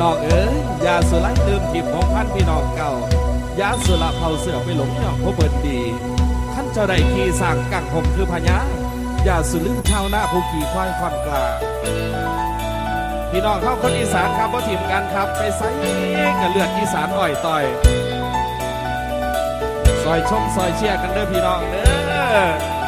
น้องเอ๋ยยาสุไลลืมทิพของพันพี่น้องเก่ายาสุละเผาเสือไปหลงย่องพบเบิดดีท่านเจ้าได้ขี่สร้างกังผมคือพญายาสุลืมชาวนาผู้ขี่ควายควันกลาพี่น้องเข้าคนอีสานครับว่าทีมกันครับไปไซกับเลือดอีสานอ่อยต่อยซอยชมซอยเชียร์กันเด้อพี่น้องเด้อ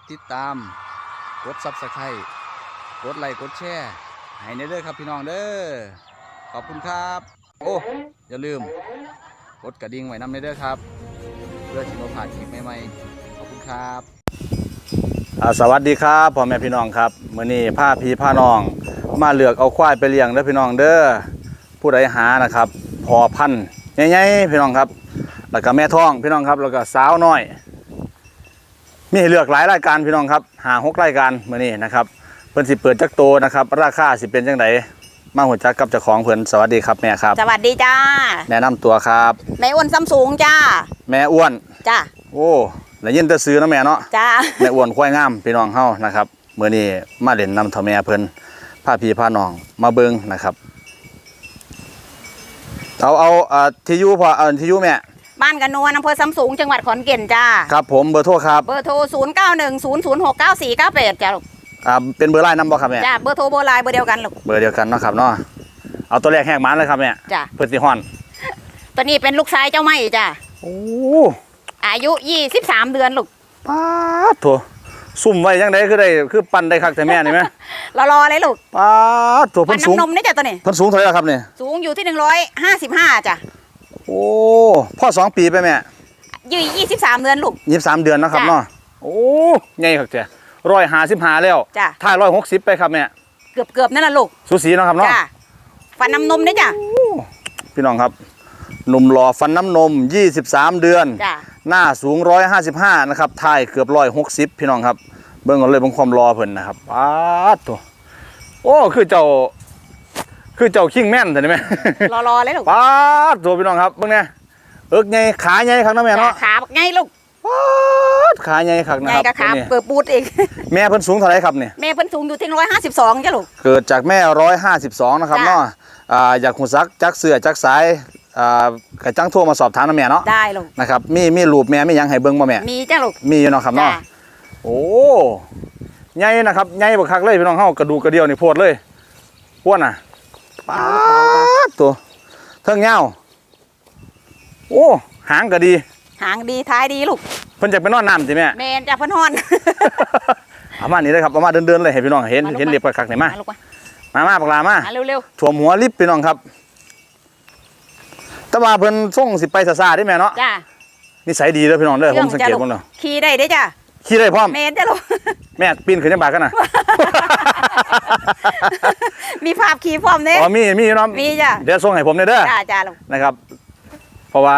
ดติดตาม กดซับสไครต์กดไลค์กดแชร์ให้ในเด้อครับพี่น้องเด้อขอบคุณครับ โอ้อย่าลืม กดกระดิ่งไว้นำในเด้อครับ เพื่อที่เราผ่านคลิปใหม่ๆขอบคุณครับสวัสดีครับพ่อแม่พี่น้องครับมื้อนี้พาพี่พาน้อง มาเลือกเอาควายไปเลี้ยงเด้อพี่น้องเด้อผู้ใดหานะครับ พอพันธุ์ใหญ่ๆพี่น้องครับ แล้วก็แม่ท้องพี่น้องครับแล้วก็สาวน้อย มีให้เลือกหลายรายการพี่น้องครับหาหกรายการมื้อนี้นะครับเพิ่นสิเปิดจักโตนะครับ ราคาสิเป็นจังไดมาหัวจักกับเจ้าของเพิ่นสวัสดีครับแม่ครับ สวัสดีจ้า แนะนำตัวครับ แม่อ้วนซัมซุงจ้า แม่อ้วน จ้า โอ้ได้ยินแต่ซื้อเนาะแม่เนาะ จ้า แม่อ้วนควายงามพี่น้องเฮานะครับมื้อนี้มาเล่นนำเท่าแม่เพิ่นพาพี่พาน้องมาเบิ่งนะครับ เอาเอาอ่าที่อยู่พอเอาที่อยู่แม่ บ้านกันนวลอำเภอซัมซุงจังหวัดขอนแก่นจ้า ครับผมเบอร์โทรครับ เบอร์โทร 0 9 1 0 0 6 9 4 9 8จ้าลูกอ่าเป็นเบอร์ไลน์นำบ่ครับแม่จ้าเบอร์โทรเบอร์ไลน์เบอร์เดียวกันลูกเบอร์เดียวกันเนาะครับเนาะเอาตัวแรกแหกหมันเลยครับแม่จ้าเพิ่นสิฮ้อน ตัวนี้เป็นลูกชายเจ้าไม่จ้าโอ้อายุ 23 เดือนลูกป๊าดโถซุ่มไว้จังไดคือได้คือปั่นได้คักแต่แม่นี่แม่รอๆเลยลูกป๊าดโถมัเพิ่นนสูงน้ำนมนี่จ้ะตัวนี้เพิ่นสูงเท่าไหร่ล่ะครับเนี่ยสูงอยู่ที่ 155จ้ะ โอ้พ่อสองปีไปแม่ยี่23เดือนลูก ยี่สิบสามเดือนเนาะครับจ้ะเนาะโอ้ใหญ่ครับเจ้ร้อยหาสิบหาแล้วจ้ะ ถ้าร้อยหกสิบไปครับเนี่ยเกือบเกือบๆนั่นแหละลูก สูสีเนาะครับเนาะ จ้าฟันน้ำนมนี่จ้ะ พี่น้องครับหนุ่มหล่อฟันน้ำนม 23 เดือน จ้าหน้าสูง 155 นะครับท้ายเกือบ 160 พี่น้องครับ เบิ่งกันเลยเบิ่งความรอเพิ่นนะครับป๊าดตัวโอ้ คือเจ้า คือเจ้าคิงแม่นแต่นี่แม่รอๆเลยลูกป๊าดตัวพี่น้องครับเบิ่งเนี่ยเอิกใหญ่ขาใหญ่ครับนะแม่จ้าเนาะขาบักไงลูกป๊าดขาใหญ่ครับนะไงครับกับขาตัวนี้เปิดปูดเองแม่เพิ่นสูงเท่าไหร่ครับเนี่ยแม่เพิ่นสูงอยู่ที่152จ้ะลูกเกิดจากแม่ร้อยห้าสิบสองนะครับจ้ะเนาะอ่าอยากหูซักจักเสือจักสายอ่ากระจังโทรมาสอบถามนะแม่เนาะได้ลูกนะครับมีมีรูปแม่มีหยังให้เบิ่งบ่แม่มีจ้ะลูกมีอยู่เนาะครับจ้าเนาะโอ้ใหญ่นะครับใหญ่บักคักเลยพี่น้องเฮากระดูกกระเดียวนี่โพดเลยป้วนน่ะ ป๊าดตัวเทิงยาวโอ้หางก็ดี หางดีท้ายดีลูกเพิ่นจะไปนอนน้ำสิแม่แมนจ้ะเพิ่นฮอนเอามานี่เลยครับเอามาเดินๆเลยให้พี่น้องเห็นมาลูกเห็นมาเรียบคักๆนี่มามาลูกมามามาปากลามามาเร็วถ่วมหัวลิฟต์พี่น้องครับแต่ว่าเพิ่นส่งสิไปซาๆได้แม่เนาะๆจ้านิสัยดีเด้อพี่น้องเด้อผมสังเกตลูกบ่เนาะขี่ได้เด้อจ้ะขี่ได้พร้อมแมนจ้ะลูก แม่ปีนขึ้นจังบากกันน่ะมีภาพขี่พร้อมเด้อ๋อมีมีอยู่เนาะมีจ้ะเดี๋ยวส่งให้ผมหน่อยเด้อจ้าจ้าลูกนะครับ เพราะว่า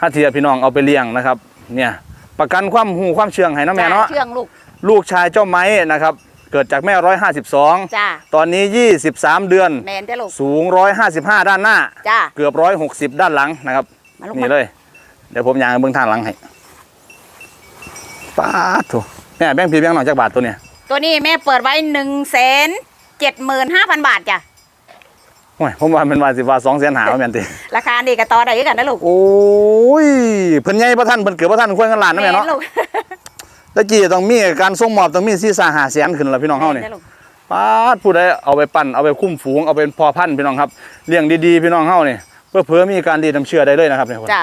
ถ้าเทียพี่น้องเอาไปเลี้ยงนะครับ เนี่ยประกันความหูความเชื่องให้เนาะแม่เนาะจ้เชื่องลูกลูกชายเจ้าไม้นะครับ เกิดจากแม่152จ้าตอนนี้23เดือนแมนจ้ะลูกสูง155ด้านหน้าจ้าเกือบ160ด้านหลังนะครับมาลูกนี่มาเลย เดี๋ยวผมยางเบื้องทางหลังให้ป้าดโถู แม่แบ่งพี่แบ่งน้องจากบาทตัวเนี่ยตัวนี้แม่เปิดไว้1 7 5 0 0 0บาทจ้ะโอ้ยผมว่ามันว่าสิว่าสองแสนหาว่าแม่นติราคาดีกับต่อได้กันนะลูกโอ้ยเพิ่นใหญ่ประท่านเพิ่นเกิดประท่านควรกันล้านนะแม่เนาะลูกตะกี้ต้องมีการส่งมอบต้องมีซีซ่าหาแสนขึ้นแล้วพี่น้องเฮานี่แม่จ้ะลูกป้าดผู้ใดเอาไปปั่นเอาไปคุ้มฝูงเอาไปพอพันธุ์พี่น้องครับเลี้ยงดีๆพี่น้องเฮานี่เพื่อเผื่อมีการดีน้ำเชื่อได้เลยนะครับเนี่ยจ้า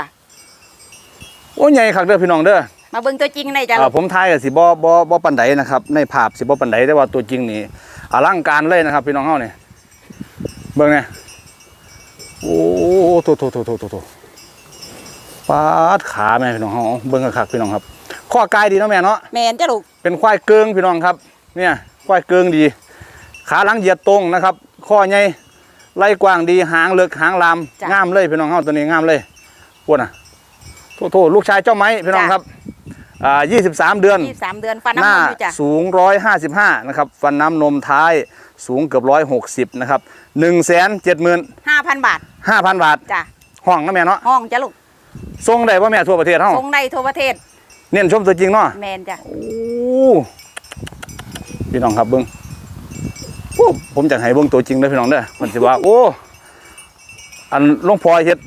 โอ้ใหญ่คักเด้อพี่น้องเด้อ มาเบิ่งตัวจริงในจ้ะอ่าลูกผมทายก็สิบ่บ่บ่ปานใดนะครับ ในภาพสิบ่ปานใดแต่ว่าตัวจริงนี่อลังการเลยนะครับ พี่น้องเฮานี่เบิ่งเนี่ยโอ้โถโถโถโถโถโถปาดขาแม่พี่น้องเฮาเบิ่งคักๆพี่น้องครับข้อกายดีเนาะแม่เนาะแมนจ้ะลูกเป็นควายเกิงพี่น้องครับ เนี่ยควายเกิงดี ขาหลังเหยียดตรงนะครับ ข้อใหญ่ไหล่กว้างดีหางเลิกหางลามงามเลยพี่น้องเฮาตัวนี้งามเลยปวดน่ะโถโถลูกชายเจ้าไม้พี่น้องครับ อ่า23เดือนยี่สิบสามเดือนฟันหน้าน้ำนมอยู่จ้ะสูง155นะครับฟันน้ำนมท้ายสูงเกือบ160นะครับ1 7 5 0 0 0ห้าพันบาท5,000บาทจ้ะห้องนะแม่เนาะห้องจ้ะลูกส่งได้ป่ะแม่ทั่วประเทศเฮาส่งได้ทั่วประเทศ เน้นชมตัวจริงเนาะแมนจ้ะโอ้พี่น้องครับเบิ้งโอ้ผมจะให้เบิ้งตัวจริงเลยพี่น้องเด้อมันสิว่าโอ้อันหลวงพ่อเฮ็ด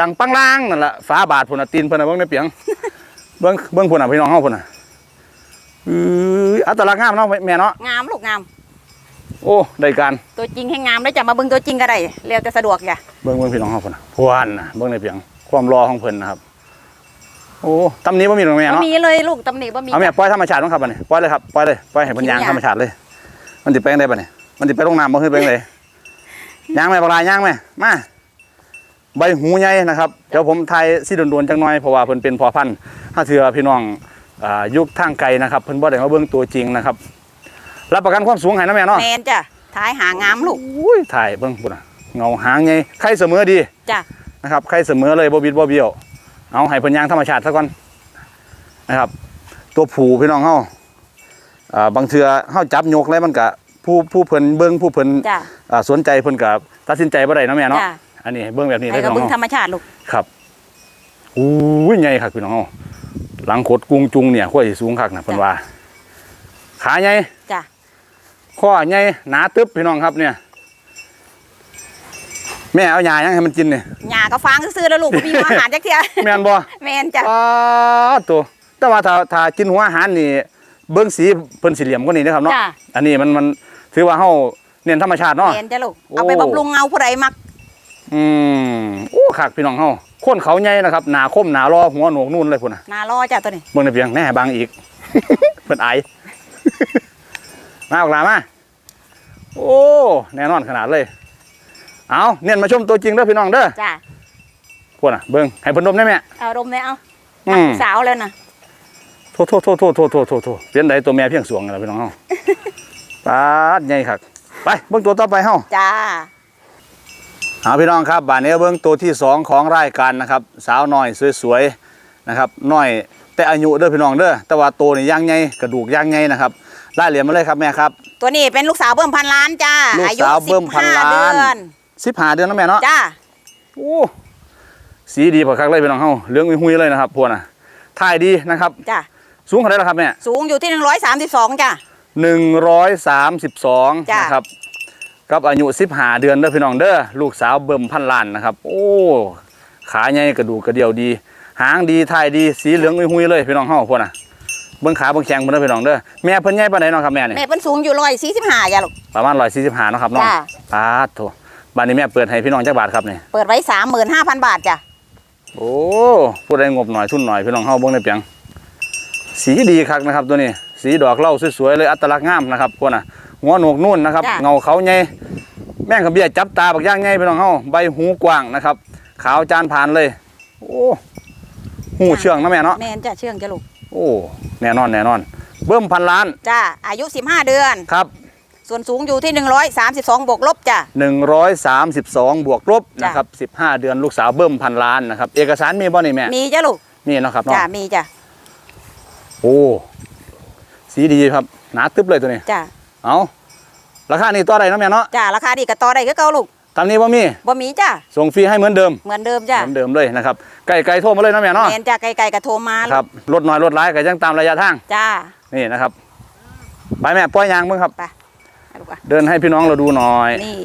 ดังปังล่างนั่นแหละฟ้าบาดพุ่นน่ะตีนเพิ่นน่ะเบิ้งในเปียง เบิ้งเบิ้งพุ่นน่ะพี่น้องเฮาพุ่นน่ะอืออัตลักษณ์งามเนาะแม่เนาะงามลูกงาม โอ้ได้การตัวจริงให้งามได้จ้ะมาเบิ่งตัวจริงก็ได้เรียวจะสะดวกจ้ะเบิ้งเบิ้งพี่น้องเฮาพุ่นน่ะพวนน่ะเบิ้งในเปียงความรอของเพิ่นนะครับ โอ้ตำนี้บ่มีหรอกแม่บ่เนาะมีเลยลูกตำหนิบ่มีเอาแม่ปล่อยธรรมชาติมั้งครับบัดนี้ปล่อยเลยครับปล่อยเลยปล่อยให้มันยางขี้ยางธรรมชาติเลย มันติดไปยังไงบัดนี้มันติดไปลงน้ำบ่ขึ้นไปยังไงยางไหมปลายยางไหมมา ใบหูใหญ่นะครับเดี๋ยวผมไทยสิโดนๆจังหน่อยเพราะว่าเพิ่นเป็นพอพันธุ์ถ้าเถื่อพี่น้องอ่ายุคทางไกลนะครับเพิ่นบ่ได้มาเบิ่งตัวจริงนะครับรับประกันความสูงให้นะแม่เนาะแมนจ้ะท้ายหางามลูกอุ้ยถ่ายเบิ่งพุ่นน่ะเงาหางใหญ่ไข่เสมอดีจ้ะนะครับใครเสมอเลยบ่บิดบ่เบี้ยวเอาให้เพิ่นย่างธรรมชาติซะก่อนนะครับ ตัวผูพี่น้องเฮาอ่าบางเทื่อเฮาจับยกแล้วมันก็ผู้ผู้เพิ่นเบิ่งผู้เพิ่นจ้ะอ่าสนใจเพิ่นก็ตัดสินใจบ่ได้เนาะแม่เนาะจ้ะ อันนี้ให้เบิ่งแบบนี้ให้ได้อก็พี่น้เบิ่องงธรเฮารมชาติลูกครับอู้ยใหญ่คักพี่น้องเฮาหลังขดกุงจุงเนี่ยค่อยสิสูงคักนะเพิ่นว่า ขาใหญ่จ้ะข้อใหญ่หนาตึบพี่น้องครับเนี่ย แม่เอาหญ้ายังให้มันกินนี่หญ้าก็ฟางซื่อๆแล้วลูกบ่มีหัวอาหารจักเที่ยแม่นบ่ แมนจ้ะปาดตัวแต่ว่าถ้าถ้ากินหัวอาหารนี่เบิ้งสีเพิ่นสีเหลี่ยมกว่านี้นะครับเนาะจ้ะอันนี้มันมันถือว่าเฮาเน้นธรรมชาติเนาะ แมนจ้ะลูกโอ้เอาไปบำรุงเงาผู้ใดมัก อืมโอ้คักพี่น้องเฮาคนเขาใหญ่นะครับหน้าคมหน้ารอหัวโหนกนู่นเลยพุ่นน่ะนารอจ้ะตัวนี้เบิ่งในเพียงแหน่บางอีก เพิ่นไอายมาออกลามาโอ้แน่นอนขนาดเลย เอาเน้นมาชมตัวจริงเด้อพี่น้องเด้อจ้ะพุ่นน่ะเบิ่งให้เพิ่นดมได้แม่เอาดมเลยเอาอืมสาวแล้วนะโทษโทษโทษโทษโทษโทษโทษโทษเปลี่ยนใดตัวแม่เพียงสวงกันแล้วพี่น้องเฮา ปาดใหญ่คักไปเบิ่งตัวต่อไปเฮาจ้า เอาพี่น้องครับบานนี้เบิ่งตัวที่สองของรายการนะครับ สาวน้อยสวยๆนะครับน้อยแต่อายุเด้อพี่น้องเด้อแต่ว่าตัวนี่ย่างใหญ่กระดูกย่างใหญ่นะครับไล่เหรียญมาเลยครับแม่ครับ ตัวนี้เป็นลูกสาวเบิ่มพันล้านจ้าลูกอายุสาวเบิ่มพันล้าน15เดือน15เดือนแล้วแม่เนาะจ้าโอ้สีดีพอคักเลยพี่น้องเฮาเหลืองหุยๆเลยนะครับพวกน่ะถ่ายดีนะครับจ้าสูงเท่าไหร่ล่ะครับแม่สูงอยู่ที่132จ้า132จ้ะนะครับ กับอายุ15เดือนเด้อพี่น้องเด้อลูกสาวเบิ่มพันล้านนะครับ โอ้ขาใหญ่กระดูกกระเดี่ยวดี หางดีท้ายดีสีเหลืองหุยๆเลยพี่น้องเฮาพวกน่ะเบิ่งขาเบิ่งแข้งเบิ่งเด้อพี่น้องเด้อแม่เพิ่นใหญ่ปานใดเนาะครับแม่นี่แม่เพิ่นสูงอยู่145จ้าลูกประมาณ145เนาะครับเนาะจ้ะปาดโถบัดนี้แม่เปิดให้พี่น้องจักบาทครับนี่เปิดไว้ 35,000 บาทจ้าโอ้ผู้ใดงบหน่อยทุนหน่อยพี่น้องเฮาเบิ่งได้เปียงสีดีคักนะครับตัวนี้ สีดอกเหล่าสวยๆเลยอัตลักษณ์งามนะครับพวกน่ะ หัวโหนกนุ่นนะครับเงาเขาใหญ่แม่งขบเบี้ยจับตาบักย่างใหญ่พี่น้องเฮาใบหูกว้างนะครับ ขาวจานผ่านเลย โอ้หูเชื่องนะแม่เนาะแม่นจ้าเชื่องจ้าลูกโอ้แน่นอนแน่นอน เบิ่มพันล้านจ้าอายุ 15 เดือน ครับ ส่วนสูงอยู่ที่ 132 บวกลบจ้า132 บวกลบจ้ะ นะครับ 15 เดือนลูกสาวเบิ่มพันล้านนะครับ เอกสารมีบ่นี่แม่มีจ้าลูกมีเนาะครับเนาะจ้ามีจ้าโอ้สีดีครับหนาตึ๊บเลยตัวนี้ จ้าเอา ราคานี่ต่อได้เนาะแม่เนาะจ้าราคาดีกับต่อได้คือเก่าลูกตามนี้ว่ามีบ่มีจ้าส่งฟรีให้เหมือนเดิมเหมือนเดิมจ้าเหมือนเดิมเลยนะครับไก่ไก่โทรมาเลยเนาะแม่เนาะแม่นจ้าไกลๆกับโทรมาครับลดน้อยลดร้ายก็ยังตามระยะทางจ้านี่นะครับไปแม่ปล่อยยางเบิ่งครับไปเอาลูกอะเดินให้พี่น้องเราดูหน่อยนี่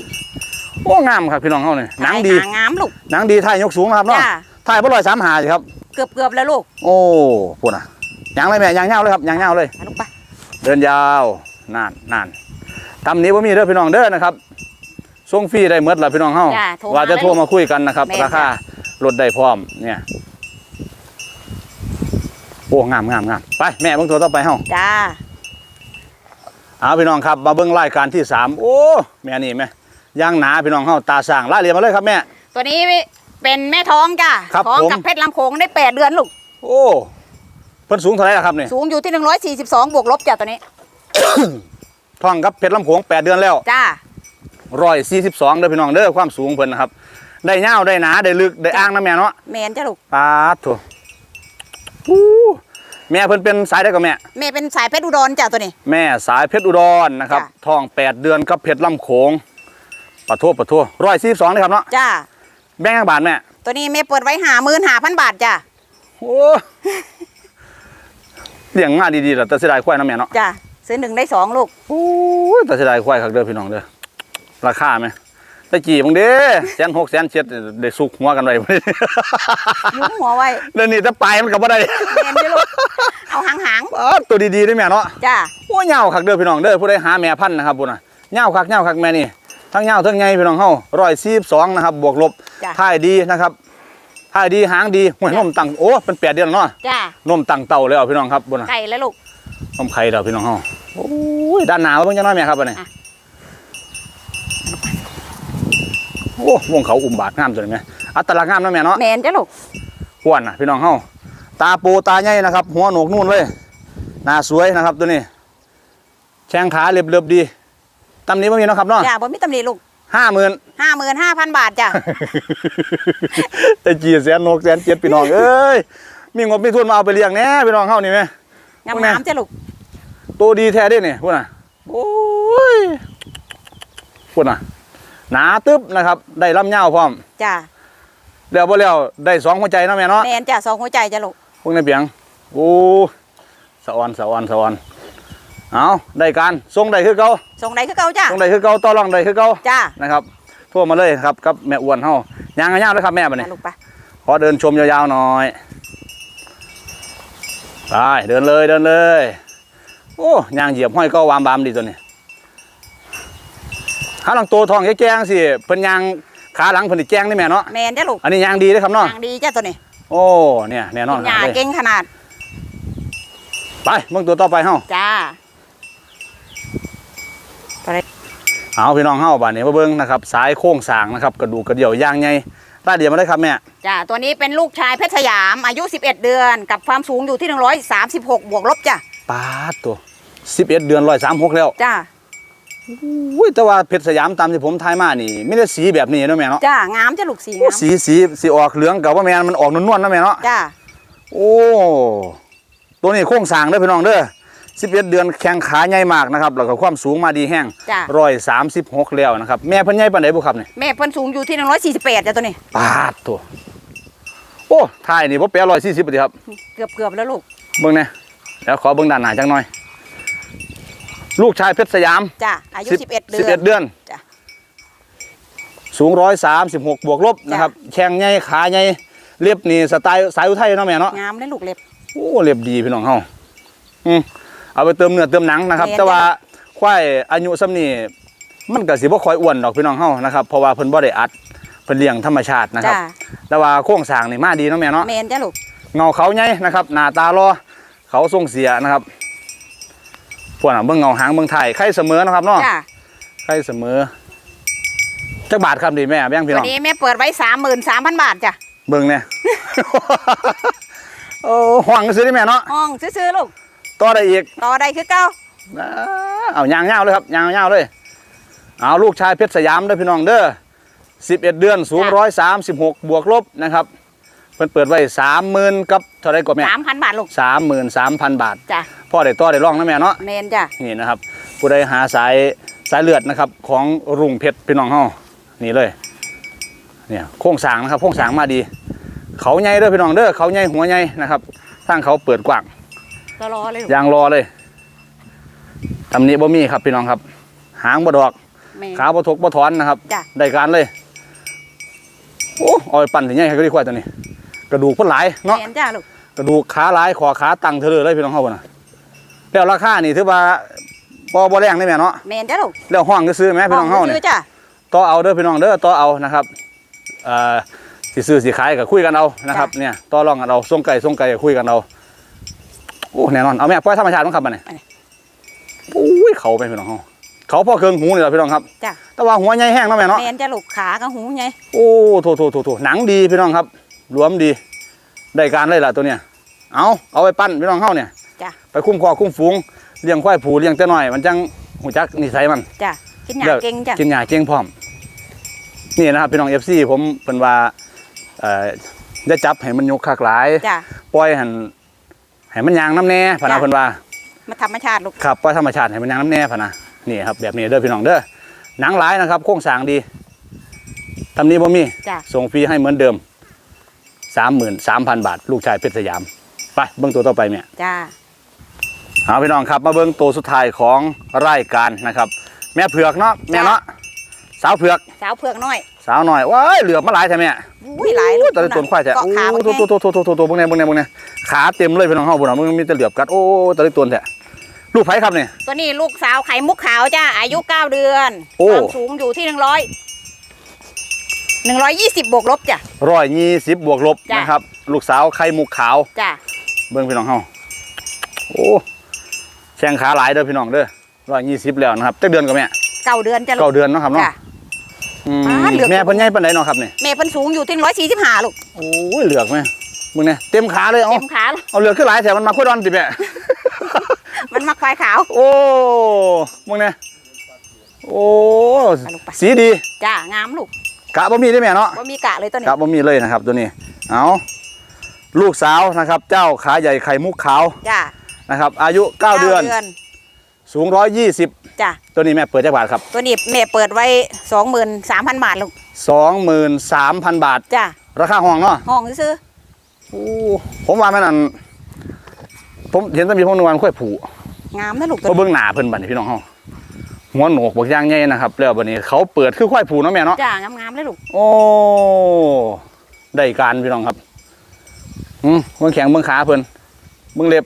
โอ้งามครับพี่น้องเขาเนี่ยหนังดีหางามลูกหนังดีถ่ายยกสูงนะครับเนาะจ้าถ่ายบ่ลอยสามหาสิครับเกือบเกือบๆแล้วลูก โอ้พูดนะยางเลยแม่ยางเงาเลยครับยางเงาเลยเอาลูกไปเดินยาว นานนาน ตำนี้ว่ามีเด้อพี่น้องเด้อนะครับส่งฟรีได้เมดละพี่น้องเฮาจ้าโทรว่าจะโทรมาคุยกันนะครับ แม่นราคาลดได้พร้อมเนี่ยโอ้งามงามงามไปแม่เบิ่งตัวต่อไปเฮา จ้า เอาพี่น้องครับมาเบิ่งรายการที่สามโอ้แม่นี่แม่ย่างหนาพี่น้องเฮาตาสร้างรายละเอียดมาเลยครับแม่ ตัวนี้เป็นแม่ท้องจ้าครับท้องผม กับเพชรลำโขงได้แปดเดือนลูก โอ้เพิ่นสูงเท่าไหร่ล่ะครับนี่สูงอยู่ที่หนึ่งร้อยสี่สิบสองบวกลบจ้าตัวนี้ ท้องกับเพชรลำโขงแปดเดือนแล้วจ้าร้อยสี่สิบสองเด้อพี่น้องเด้อความสูงเพิ่นนะครับ ได้ยาวได้หนาได้ลึกได้อ่างนะแม่เนาะแมนจ้าลูกปาดโถอู้แม่เพิ่นเป็นสายได้กับแม่ แม่เป็นสายเพชรอุดรจ้ะตัวนี้ แม่สายเพชรอุดรนะครับจ้ะ ท้อง8เดือนกับเพชรลำโขงปะโทปะโทร้อยสี่สองเลยครับเนาะจ้า แบ่งกันบาทแม่ ตัวนี้แม่เปิดไว้หาหมื่นหาพันบาทจ้ะโอ้ เลี้ยงง่ายดีๆแต่เสียดายควายนะแม่เนาะ จ้ะ ซื้อหนึ่งได้สองลูกโอ้ยแต่เสียดายควายครับเด้อพี่น้องเด้อราคาไหมตะกี้มึงเด้แสนหกแสนเจ็ดได้สุกหัวกันไว้ยุ้มหัวไว้เดี๋ยวนี้ถ้าไปมันก็บ่ได้แม่นอยู่ลูกเอาหางหางอ้าวตัวดีๆได้แม่เนาะๆจ้าโอ้ยเหงาคักเด้อพี่น้องเด้อผู้ใดหาแม่พันธุ์นะครับพุ่นน่ะเหงาคักเหงาคักแม่นี่ทั้งเหงาทั้งไงพี่น้องเฮาร้อยสี่สองนะครับบวกลบจ้ะท่ายดีนะครับท่ายดีหางดีหัวนมตั้งโอ้เป็นแปดเดือนแล้วเนาะจ้านมตั้งเต่าแล้วพี่น้องครับพุ่นน่ะไก่แล้วลูก นมไข่แล้วพี่น้องเฮาโอ้ยด้านหนาวเพิ่งจะน้อยแม่ครับอันนี้อะโอ้วงเขาอุ้มบาดงามตัวนี้แม่อัตลักษณ์งามเนาะแม่เนาะแมนจ้ะลูกหวนน่ะพี่น้องเฮาตาปูตาใหญ่นะครับ หัวโหนกนู่นเลยหน้าสวยนะครับตัวนี้ แข้งขาเรียบเรียบๆดีตำนี้ไม่มีเนาะครับเนาะจ้าบ่มีตำหนิลูกห้าหมื่นห้าหมื่นห้าพันบาทจ้ะแต่จีแสนนกแสนเจ็ดพี่น้องเอ้ยมีงบมีทุนมาเอาไปเลี้ยงแหน่พี่น้องเฮานี่ไหม งามแม่ๆจ้ะลูกตัวดีแท้เด้เนี่ยพวกน่ะโอ้ยพวกน่ะหนาตึ๊บนะครับ ได้ลำเงาวพร้อมจ้าแล้วบ่แล้วได้สองหัวใจเนาะแม่เนาะแมนจ้ะสองหัวใจจ้ะลูกพวกในเปียงโอ้สะออนสะออนสะออนเอาได้การส่งได้คือเก่าส่งใดคือเก่าจ้ะส่งได้คือเก่าต่อรองได้คือเก่าจ้านะครับโทั่วมาเลยครับกับแม่อ้วนเฮายางยาวๆเลยครับแม่บัดนี้ลูกไปขอเดินชมยาวๆหน่อย ไปเดินเลยเดินเลย โอ้ยางเหยียบห้อยก็วามบามดีตัวนี้ขาหลังตัวทองแจ้งๆสิเพิ่นยางขาหลังเพิ่นสิแจ้งนี่แม่เนาะแมนจ้ะลูกอันนี้ยางดีเด้อครับเนาะยางดีจ้ะตัวนี้ โอ้เนี่ยแน่นอนหญ้าเลยเก่งขนาด ไปเบิ่งตัวต่อไปเฮาจ้าเอาพี่น้องเฮาบ้านนี้มาเบิ่งนะครับสายโค้งสร้างนะครับ กระดูกกระเดี่ยวยางใหญ่ ตาเดียวมาได้ครับแม่จ้าตัวนี้เป็นลูกชายเพชรสยามอายุ 11 เดือน กับความสูงอยู่ที่ 136 บวกลบจ้ะปาดตัว 11 เดือน136แล้วจ้าอุ้ยแต่ว่าเพชรสยามตามที่ผมทายมานี่ไม่ได้สีแบบนี้เนาะแม่เนาะจ้างามจ้ะลูกสีโอ้งามสีสีสีออกเหลืองกับว่าแม่นมันออกนวลๆนะแม่เนาะจ้าโอ้ตัวนี้โค้งสร้างเด้อพี่น้องเด้อ 11 เดือนแข้งขาใหญ่มากนะครับแล้วก็ความสูงมาดีแห้งจ้าร้อยสามสิบหกแล้วนะครับ แม่เพิ่นใหญ่ปานใดบ่ครับนี่แม่เพิ่นสูงอยู่ที่ 148จ้ะตัวนี้ปาดตัวโอ้ทายนี่บ่แปลร้อยสี่สิบปฏิครับ เกือบเกือบแล้วลูกเบิ่งแหน่แล้วขอเบิ่งด้านหน้าจังหน่อย ลูกชายเพชรสยามจ้าอายุสิบ11 เดืสิบอเอ็นดเดือน จ้ะ สูงร้อยสามสิบหกบวกลบนะครับ แข้งใหญ่ขาใหญ่เล็บนี่สไตล์สายอุทัยเนาะแม่เนาะ งามเลยลูกเล็บ โอ้เล็บดีพี่น้องเฮาอืม เอาไปเติมเนื้อเติมหนังนะครับแม่นแต่ว่าควายอายุซ้ำนี่มันก็สิบ่ค่อยอ้วนดอกพี่น้องเฮานะครับเพราะว่าเพิ่นบ่ได้อัดเพิ่นเลี้ยงธรรมชาตินะครับจ้าแต่ว่าโครงสร้างนี่มาดีเนาะแม่เนาะแมนจ้ะลูกเงาเขาใหญ่นะครับหน้าตารอเขาทรงเสียนะครับพวกน่ะเบิ่งเงาหางเบิ่งไทยไข่เสมอนะครับเนาะจ้าไข่เสมอจักบาทครับดีแม่แบ่งพี่ตัน้วองนี้แม่เปิดไว้33,000บาทจ้ะเบิ่งเนี่ยโอ้ห่วงซื้อได้แม่เนาะห้องซื้อๆลูก ต่อได้อีกต่อได้คือเก่าอ่าเอายางเงาวเลยครับยางเงาวเลย เอาลูกชายเพชรสยามเด้อพี่น้องเด้อ11เดือนสูง136บวกลบนะครับเพิ่นเปิดไว้30,000กับเท่าไรก็แม่3,000บาทลูก33,000บาทจ้ะพ่อได้ต่อได้ร่องนะแม่เนาะแมนจ้ะนี่นะครับ ผู้ใดหาสายสายเลือดนะครับของรุ่งเพชรพี่น้องเฮานี่เลยเนี่ยโค้งสร้างนะครับโค้งสร้างมาดี เขาใหญ่เด้อพี่น้องเด้อเขาใหญ่หัวใหญ่นะครับทางเขาเปิดกว้าง ก็รอเลยลูกยางรอเลยตำหนี้บ่มีครับพี่น้องครับ หางบ่ดอกแมนขาบ่ทกบ่ถอนนะครับจ้ะได้การเลย โอ้เออยปั่นถึงใหญ่ก็ดีกว่าตัวนี้ กระดูกเพิ่นหลายเนาะแมนจ้ะลูกกระดูกขาหลายขอขาตั้งเธอเลยพี่น้องเฮาบ่น่ะแล้วราคานี่ถือว่าบ่บ่แรงได้แม่เนาะแมนจ้ะลูกแล้วห้องก็ซื้อไหมพี่น้องเฮาเนี่ยซื้จ้ะต่อเอาเด้อพี่น้องเด้อต่อเอานะครับเอ่อสิซื้อสิขายก็คุยกันเอานะครับ เนี่ยต่อรองกันเอาส่งไก่ส่งไก่ก็คุยกันเอา โอ้แน่นอนเอาแม่ปล่อยธรรมชาติต้องขับมาเนี่ยโอ้ยเขาไปพี่น้องเฮาเขาพ่อเครื่องหูนี่แหละพี่น้องครับจ้ะแต่ว่าหัวใหญ่แห้งเนาะแม่เนาะแมนจ้ะลูกขากับหูไงโอ้โถโถโถโถหนังดีพี่น้องครับรวมดี ได้การเลยล่ะตัวเนี้ยเอาเอาไปปั้นพี่น้องเฮาเนี่ยจ้ะไปคุ้มครองคุ้มฝูงเลี้ยงควายผูเลี้ยงแต่น้อย มันจังหูจักนิสัยมันจ้ะกินหยาเลิกเก่งจ้ะกินหญ้าเก่งพร้อมนี่นะครับพี่น้องเอฟซีผมเป็นว่าเอ่อจะจับให้มันยกขากหลายจ้ะปล่อยหัน ให้มันยางน้ำแน่พะนะจ้ะเพิ่นว่ามาธรรมชาติลูกครับปล่อยธรรมชาติให้มันยางน้ำแน่พะนะนี่ครับแบบนี้เด้อพี่น้องเด้อหนังหลายนะครับ โครงสร้างดีทำนี้บ่มีจ้ะส่งฟรีให้เหมือนเดิม33,000บาท ลูกชายเพชรสยาม ไปเบิ่งตัวต่อไปแม่จ้าเอาพี่น้องครับ มาเบิ่งตัวสุดท้ายของรายการนะครับ แม่เผือกเนาะแม่เนาะสาวเผือก สาวเผือกน้อย สาวหน่อยว้ายเหลือบมาหลายใช่ไหมอุ้ยหลายลูกแต่ละตัวควายแท้เกาะโอ้ขามันตัวแห้งตัวตัวตัวตัวตัวเบิ่งแน่เบิ่งแน่เบิ่งแน่ขาเต็มเลยพี่น้องเฮาบ่น่ะมึงมีแต่เหลือบกัดโอ้แต่ละตัวแท้ลูกไผครับเนี่ยตัวนี้ลูกสาวไข่มุกขาวจ้าอายุเก้าเดือนโอ้ความสูงอยู่ที่หนึ่งร้อยหนึ่งร้อยยี่สิบบวกลบจ้ะ120บวกลบจ้ะนะครับ ลูกสาวไข่มุกขาวจ้าเบิ่งพี่น้องเฮาโอ้แข้งขาหลายเด้อพี่น้องเด้อ120แล้วนะครับจักเดือนก็แม่เก้าเดือนจ้ะลูเก้ากเดือนเนาะครับเนาะ จ้ะอืมอ่าเหลือกแม่เพิ่นใหญ่ปานใดเนาะครับนี่แม่เพันสูงอยู่ที่ร้อยสี่สิบห้าลูกโอ้ยเหลือกแม่มึงเนี่ยเต็มขาเลยเอาเต็มขาลูกเอาเหลือกขึ้นหลายแถวมันมาคุยดอนติแม่มันมาควายขาว โอ้มึงเนี่ยโอ้ไปลูกไปสีดีจ้างามลูกกะบ่มีได้แม่เนาะว่ามีกะเลยตัวนี้กะบ่มีเลยนะครับตัวนี้เอาลูกสาวนะครับ เจ้าขาใหญ่ไข่มุกขาวจ้านะครับ อายุ 9 เดือน สูง120จ้าตัวนี้แม่เปิดจักบาทครับตัวนี้แม่เปิดไว้สองหมื่นสามพันบาทลูก23,000บาท จ้าราคาห้องเนาะห้องซื้อโอ้ผมว่าแม่นั่นผมเห็นแตมีพวกนวลค่อยผูๆงามนะลูกตัวเพราะนี้เบื้องหน้าเพิ่นบัดนี้พี่น้องเฮาหัวโหนกบักอย่างใหญ่นะครับแล้วบัดนี้เขาเปิดคือค่อยผูเนาะแม่เนาะจ้างามๆเลยลูกโอ้ได้การพี่น้องครับอืมเบื้องแข็งเบื้องขาเพิ่นเบื้องเล็บ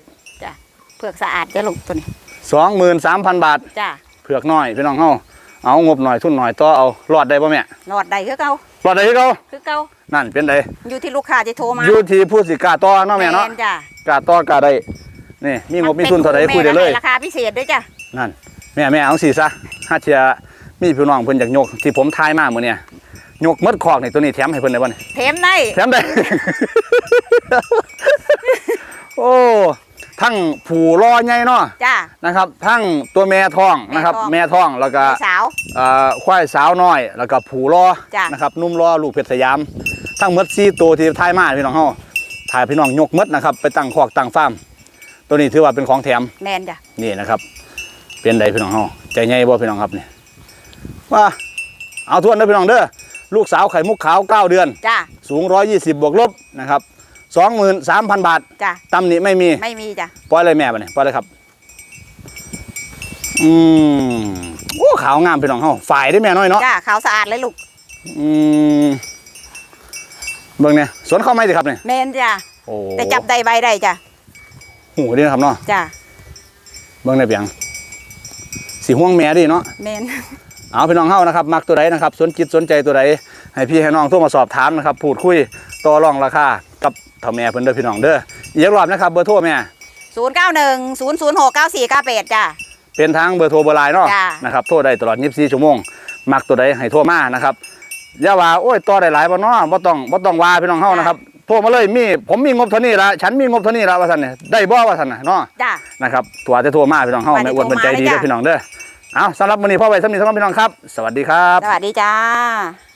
เผือกสะอาดจ้ะลูกตัวนี้ สองหมื่นสามพันบาท จ้าเผือกน้อยพี่น้องเฮาเอางบหน่อยทุนหน่อยต่อเอารอดได้ป่ะแม่หลอดใดคือเก่ารอดได้คือเขาคือเก่านั่นเป็นไดอยู่ที่ลูกค้าจะโทรมาอยู่ที่ผู้สิกล้าต่อเนาะแม่เนาะนจ้ากล้าต่อกล้าได้นี่มีงบมีทุนเท่าใดคุยได้เลย ราคาพิเศษด้วยจ้ะนั่นแม่แม่เอาสิซะห้าเทียมีพี่น้องเพิ่นอยากยกที่ผมทายมามื้อเนี่ยยกหมดคอกนี่ตัวนี้แถมให้เพิ่นได้บ่นี่เทมได้แถมได้ โอ้ ทั้งผูรอใหญ่เนาะจ้า นะครับ ทั้งตัวแม่ท้องนะครับ แม่ท้องแม่ท้องแล้วก็ สาว เอ่อควายสาวน้อย แล้วก็ผูรอจ้ะ นะครับนุ่มรอลูกเพชรสยาม ทั้งหมดสี่ตัวที่ทายมาพี่น้องเฮาถ่ายพี่น้องยกหมดนะครับ ไปตั้งคอกตั้งฟาร์มตัวนี้ถือว่าเป็นของแถมแมนจ้ะนี่นะครับ เป็นใดพี่น้องเฮาใจใหญ่บ่พี่น้องครับนี่ว่าเอาทวนเด้อพี่น้องเด้อลูกสาวไข่มุกขาว 9 เดือน จ้า สูง 120 บวกลบนะครับ 23,000บาทจ้าตำหนิไม่มีไม่มีจ้ะปล่อยเลยแม่บัดนี้ปล่อยเลยครับ อืมโอ้ขาวงามพี่น้องเฮาฝ่ายได้แม่น้อยเนาะจ้าขาวสะอาดเลยลูกอืมเบิ่งเนี่ยสวนเข้าไหมสิครับเนี่ยแมนจ้ะโอ้แต่จับได้ใบได้จ้ะหูดีนะครับเนาะจ้าเบิ่งได้เปียงสีห่วงแม่ดีเนาะแมนเอาพี่น้องเฮานะครับ มักตัวใดนะครับสนจิตสนใจตัวใดให้พี่ให้น้องโทรมาสอบถามนะครับ พูดคุยต่อรองราคากับเท่าแม่เพิ่นเด้อพี่น้องเด้ออีกรอบนะครับเบอร์โทรแม่ศูนย์เก้าหนึ่งศูนย์ศูนย์หกเก้าสี่เก้าแปดจ้าเป็นทางเบอร์โทรเบอร์ไลน์เนาะจ้ะ นะครับโทรได้ตลอด 24 ชั่วโมง มักตัวใดให้โทรมานะครับอย่าว่าโอ้ยต่อได้หลายบ่เนาะบ่ต้องบ่ต้องว่าพี่น้องเฮานะครับโทรมาเลยมีผมมีงบเท่านี้ละฉันมีงบเท่านี้ละว่าซั่นเนี่ยได้บ่ว่าซั่นน่ะเนาะ จ้านะครับตัวจะโทรมาพี่น้องเฮาว่าจะไม่อ้วนเป็นใจดีโทรมาเลยเด้อจ้ะพี่น้องเด้อ เอาสำหรับมื้อนี้พ่อไว้สำหรับพี่น้องครับ สวัสดีครับ สวัสดีจ้า